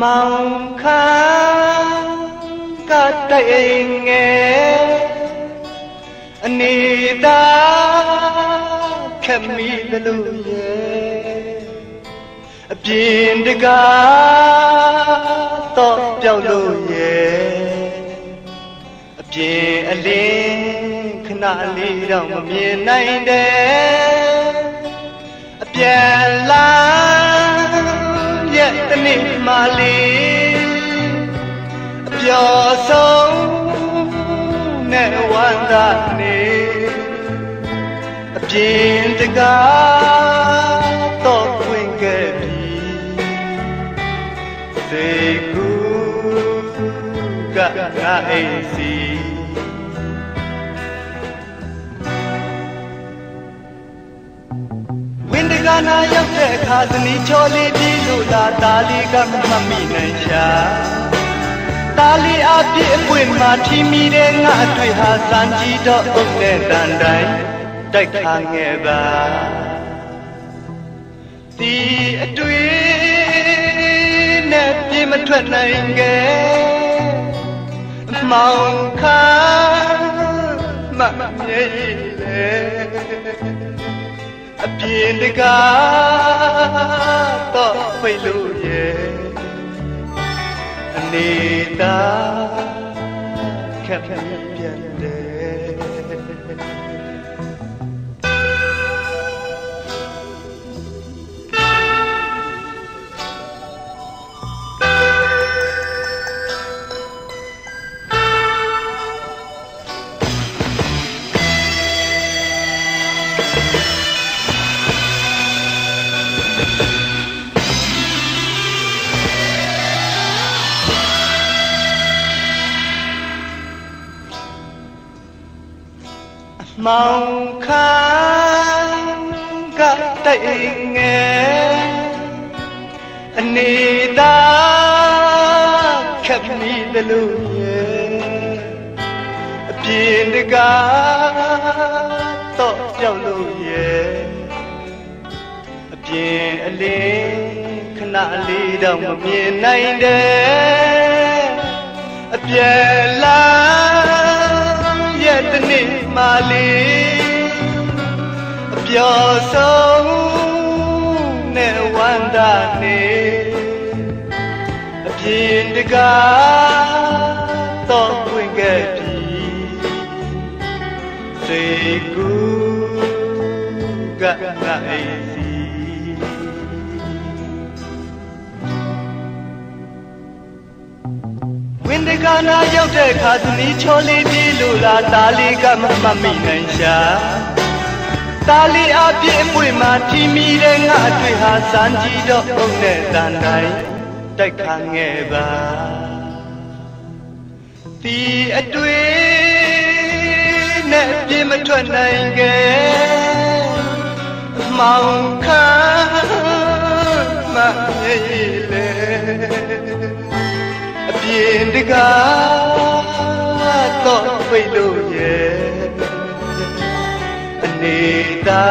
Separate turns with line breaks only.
မောင်ခါကတိုင်ငယ်အနေသာခမီတလို့ရဲ့အပြင်းတကားတော့ပြောက်လို့ရဲ့အပြင်းအလင်းခဏလေးတော့မမြင်နိုင်တဲ့အပြန် မှလေးအပျော်ဆုံးနဲ့ဝမ်းသာနေအပြင်းတကားတော့ခွင်ခဲ့ပြီစေကူကငါအိမ်စီ ဝင်းတကနာရောက်တဲ့အခါဇနီးချောလေးပြေးလို့လာသားလေးကမမမိနိုင်ရှာသားလေးအပြည့်အပွင့်မှာထီမီတဲ့ငါအတွေ့ဟာစံကြီးတော့အုပ်တဲ့တန်တိုင်းတိုက်ခါငယ်ပါဒီအတွေ့နဲ့ပြေးမထွက်နိုင်ခဲ့မောင်ခါမမြေလေအ ပြင်းတကားတော့ဖိတ်လို့ရဲ့အနေသာခက်ခက်ပြတ်တယ် မောင်ခမ်းကတိုင်ငယ်အနေသာခပ်မီတလို့ရဲ့အပြင်းတကားတော့ပြောက်လို့ရဲ့အပြင်းအလင်းခဏလေးတော့မမြင်နိုင်တဲ့အပြဲလာ နေ့မှလေးအပျော်ဆုံးနဲ့ဝမ်းသာနေအပြင်းတကားတော့တွင်ခဲ့ပြီစေကူကငါအိမ်စီဝင်းတ ကနာရောက်တဲ့အခါသမီးချောလေးပြေးလို့လာသားလေးကမမမိနိုင်ရှာသားလေးအပြည့်အပွင့်မှာထီမီတဲ့ငါအတွေ့ဟာစမ်းကြည့်တော့အုံနဲ့တန်တိုင်းတိုက်ခါငယ်ပါဒီအတွေ့နဲ့ပြေးမထွက်နိုင်ခဲ့မောင်ခမ်းမမြေလေအ ပြင်းတကားတော့ဖိတ်လို့ရဲ့အနေသာ